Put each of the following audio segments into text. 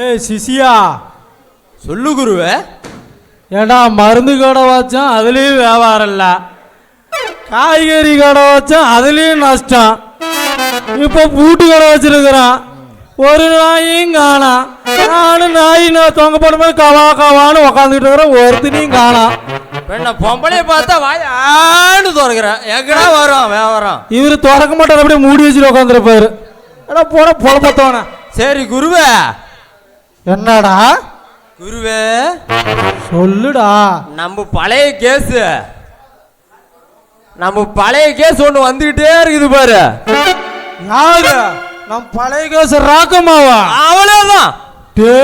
ஏய் சிசியா. சொல்லு குருவே. ஏண்டா மருந்து கடை வச்சோம் அதுலேயும் வியாபாரம் இல்லை. காய்கறி கடை வச்சோம் அதுலேயும் நஷ்டம். இப்போ பூட்டு கடை வச்சிருக்கிறான். ஒரு நாயும் காணாம் நானும் நாய் நான் தொங்க போடும்போது கவா கவான்னு உக்காந்துக்கிட்டு இருக்கிறேன் ஒருத்தனையும் காணாம் பெண்ண பொம்பளைய பார்த்தா வாய் ஆண்டு திறக்கிற. எங்கடா வரும் வியாபாரம்? இவர் திறக்க மாட்டார் அப்படியே மூடி வச்சுட்டு உட்காந்துருப்பாரு எடா போட பொழப்பத்தவன சரி குருவே. என்னடா? குருவே. சொல்லுடா. நம்ம பழைய கேஸ். நம்ம பழைய கேஸ் ஒன்று வந்துகிட்டே இருக்குது பாரு. யாரு? நம் பழைய கேச ராக்கமாவா அவளேதான். டே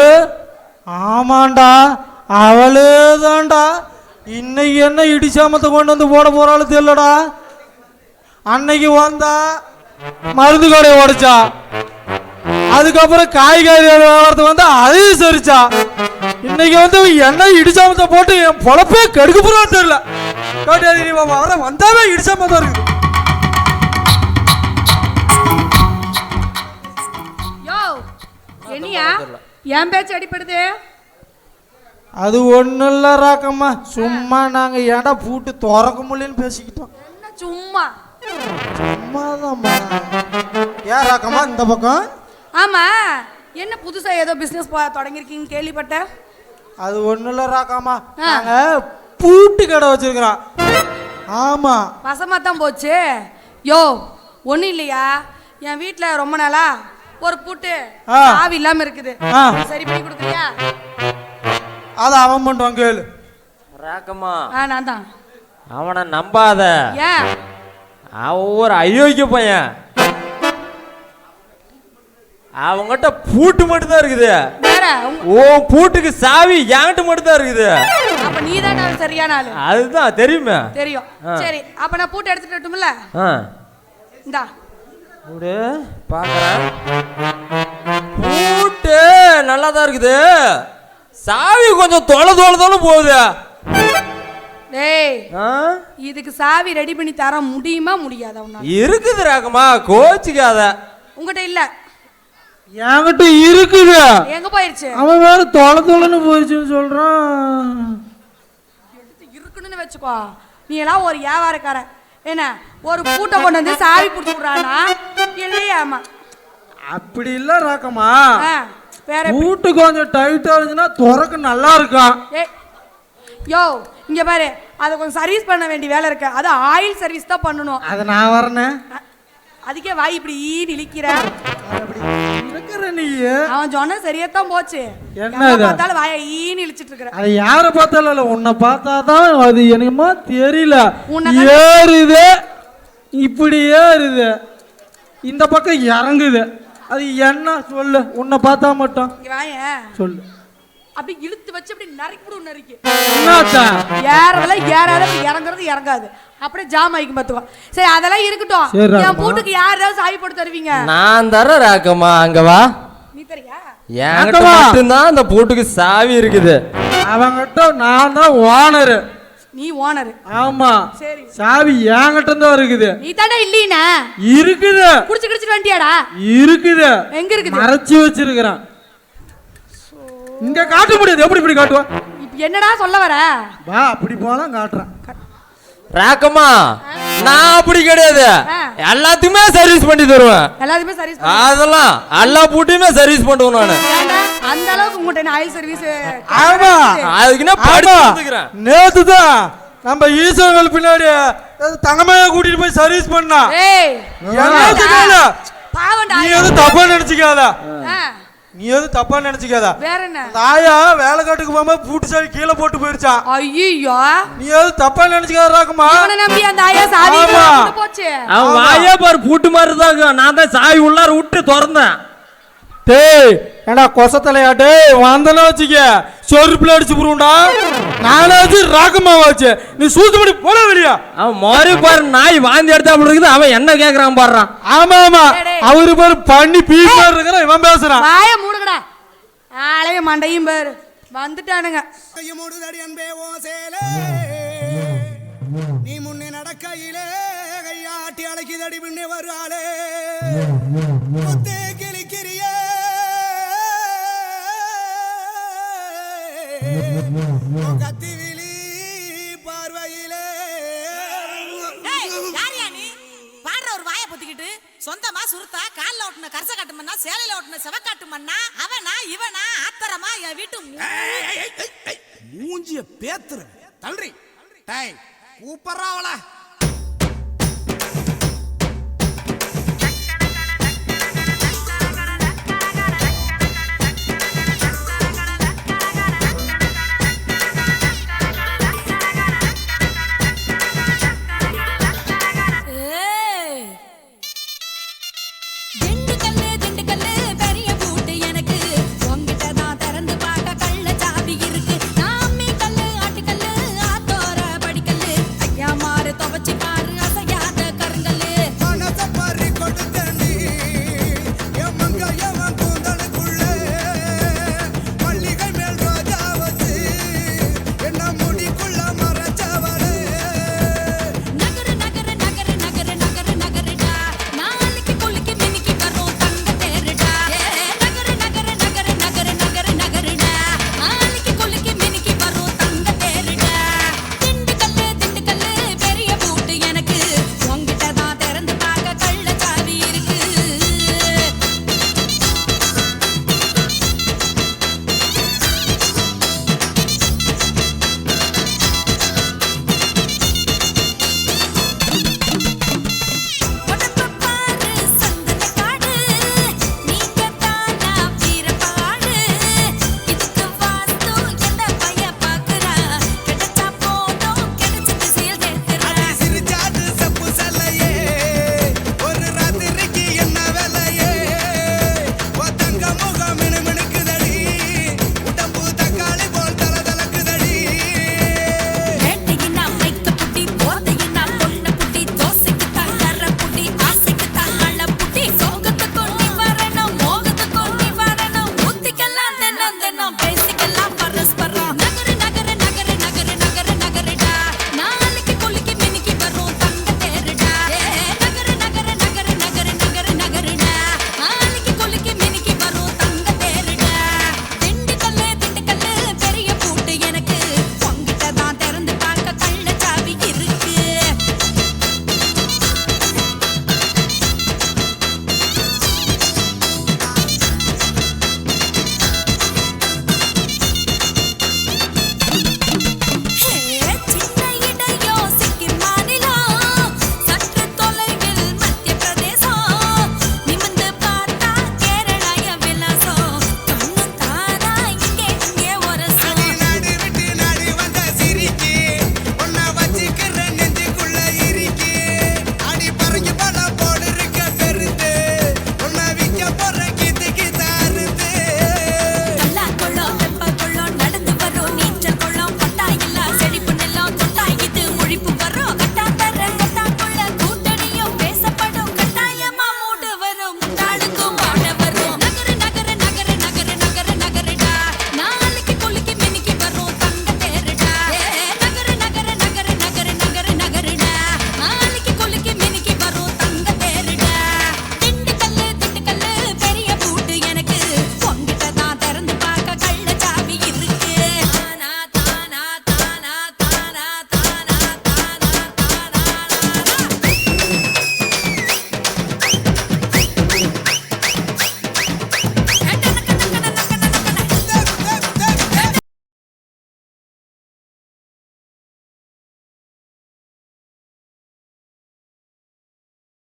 ஆமாண்டா. அவளே தான்டா இன்னைக்கு என்ன இடிச்சாமத்தை கொண்டு வந்து போட போறாலும் தெரியலடா. அன்னைக்கு வந்தா மருந்து கடையை உடைச்சா. அதுக்கப்புறம் காய்கறி வியாபாரத்துக்கு வந்து அதையும் சரிச்சா இன்னைக்கு வந்து என்ன இடிச்சாமத்தை போட்டு என் பொழப்பே கெடுக்க போறான்னு தெரியல காட்டியாதி நீ வர வந்தாவே இடிச்சாமத்தான் இருக்குது. யோ என்னையா? என் பேச்சு அடிப்படுது? அது ஒன்றும் இல்லை ராக்கம்மா. சும்மா நாங்கள் ஏன்டா பூட்டு திறக்க முடியலன்னு பேசிக்கிட்டோம். என்ன சும்மா? சும்மாதாம்மா. ஏன் ராக்கம்மா இந்த பக்கம்? ஆமா. என்ன புதுசா ஏதோ பிசினஸ் தொடங்கியிருக்கீங்கன்னு கேள்விப்பட்டேன். அது ஒன்றும் இல்லை ராக்கம்மா ஆ. நாங்கள் பூட்டு கடை வச்சிருக்கிறோம். ஆமாம் வசமா தான் போச்சு. யோ ஒன்றும் இல்லையா? என் வீட்டில் ரொம்ப நாளா ஒரு பூட்டு. ஆவி இல்லாம இருக்குது. சரி பண்ணி கொடுக்குறியா? அதை அவன் பண்ணுவான் கேளு. ராக்கம்மா. ஆ நான் தான். அவனை நம்பாத. ஏன்? அவன் ஒரு அயோக்கிய பையன். அவங்ககிட்ட பூட்டு மட்டும் தான் இருக்குது ஓ பூட்டுக்கு சாவி என்கிட்ட மட்டும் தான் இருக்குது. அப்ப நீ தான் சரியான ஆளு. அதுதான் தெரியுமே. தெரியும். சரி அப்ப நான் பூட்டு எடுத்துட்டு வரட்டும்ல? இந்தா. பூட்டு பார்க்கறேன் பூட்டு நல்லா தான் இருக்குது. சாவி கொஞ்சம் தொலை தொலை தொலை போகுது. டேய் ஆ? இதுக்கு சாவி ரெடி பண்ணி தர முடியுமா முடியாதா உன்னால? இருக்குது ராக்கம்மா கோச்சிக்காத. உங்ககிட்ட இல்ல. என்கிட்ட இருக்குது. எங்க போயிருச்சு? அவன் வேற தொலை தொலைன்னு போயிடுச்சுன்னு சொல்கிறான் எடுத்து இருக்குன்னு வச்சுக்கோ. நீ எல்லாம் ஒரு வியாபாரக்காரன். என்ன ஒரு பூட்டை கொண்டு வந்து சாவி பிடிச்சி விடுறானா? இல்லையாமா அப்படி இல்லை ராக்கம்மா. வேற? பூட்டு கொஞ்சம் டைட்டாக இருந்துச்சுன்னா திறக்க நல்லா இருக்கும் யோ இங்க பாரு. அதை கொஞ்சம் சர்வீஸ் பண்ண வேண்டிய வேலை இருக்கு. அது ஆயில் சர்வீஸ் தான் பண்ணணும். அதை நான் வரனே. அதுக்கே வாய் இப்படி ஈ இழிக்கிற இருக்கிற நீ? அவன் சொன்ன சரியாத்தான் போச்சு. என்ன? பார்த்தாலும் வாயை ஈன்னு இழிச்சிட்டு இருக்கிற. அது யாரை பார்த்தாலும் இல்லை உன்னை அது என்னமோ தெரியல. ஏறுது. இப்படி ஏறுது. இந்த பக்கம் இறங்குது. அது என்ன? சொல்லு. உன்னை பார்த்தா மட்டும். சொல்லு. அப்படி இழுத்து வச்சு அப்படி நறுக்கி விடு நறுக்கி. ஏறதெல்லாம் ஏறாத இறங்குறது இறங்காது. அப்படியே ஜாம் ஆகிக்கும் பார்த்துக்கோ. சரி அதெல்லாம் இருக்கட்டும். என். பூட்டுக்கு யார் ஏதாவது சாவி போட்டு தருவீங்க? நான் தர ராக்கம்மா அங்க வா. நீ தரியா என்கிட்ட. மட்டும்தான் அந்த பூட்டுக்கு சாவி இருக்குது. அவங்கிட்ட நான் தான் ஓனரு. நீ ஓனர். ஆமா. சரி. சாவி என்கிட்ட தான் இருக்குது. நீ தாண்டா இல்லீனா இருக்குது. குடிச்சு குடிச்சிட்டு வந்துட்டியாடா இருக்குது. எங்க இருக்குது? மறைச்சு வச்சிருக்கிறான். இங்க காட்ட முடியாது. எப்படி இப்படி காட்டுவான் இப்ப என்னடா சொல்ல வர? வா அப்படி போலாம் காட்டுறான். ராக்கம்மா நான் அப்படி கிடையாது. எல்லாத்தையுமே சர்வீஸ் பண்ணி தருவேன். எல்லாத்தையுமே சர்வீஸ் அதெல்லாம் எல்லா பூட்டையுமே சர்வீஸ் பண்ணுவேன் நான். அந்த அளவுக்கு உங்கள்கிட்ட ஆயில் சர்வீஸ் ஆமா. அதுக்குன்னா ஆமா. வந்துக்கிறேன் நேத்து தான் நம்ம ஈஸ்வரங்கள் பின்னாடி தங்கமையா கூட்டிட்டு போய் சர்வீஸ் பண்ணா. ஏய்? பாவண்டா நீ எதுவும் தப்பா நினைச்சுக்காத. நீ எதுவும் தப்பா நினைச்சுக்காத. வேற என்ன? அந்த ஆயா வேலைக்காட்டுக்கு போகும்போது பூட்டு சாவி கீழே போட்டு போயிருச்சான் ஐயோ நீ எதுவும் தப்பா நினைச்சுக்காத ராக்குமா இவனை நம்பி அந்த ஆயா சாவி போச்சு. அவன். வாயே பாரு பூட்டு மாதிரி தான் நான் தான் சாவி உள்ளார விட்டு திறந்தேன். டேய் ஏடா கொசத்தலையா டேய் வந்தனா வச்சுக்க. சொருப்புல அடிச்சு புருண்டா நானாச்சு ராக்கமா வச்சு நீ சூத்துப்படி போல வெளியா? அவன் மோரி பாரு நாய் வாந்தி எடுத்தா அப்படி இருக்குது? அவன் என்ன கேக்குறான் பாடுறான் ஆமா ஆமா. அவரு பேரு பண்ணி பீஸ் மாதிரி இருக்கிற இவன் பேசுறான். வாய மூடுங்கடா. ஆளைய மண்டையும் பேரு. வந்துட்டானுங்க. கையுமுடுதடி அன்பே ஓ சேலே. நீ முன்னே நடக்கையிலே கையாட்டி அழைக்குதடி பின்னே வருவாளே கத்திவிழி பார்வையிலே. ஏய், யார்யா நீ? பாடுற ஒரு வாயை பொத்திக்கிட்டு சொந்தமா சுருத்தா கால்ல ஓட்டுன கரச காட்டு மண்ணா சேலையில ஓட்டுன செவக்காட்டு மண்ணா அவனா இவனா ஆத்தரமா என் வீட்டு மூஞ்சிய பேத்துரு தள்ளுறி. டேய் கூப்பிடுறா அவள.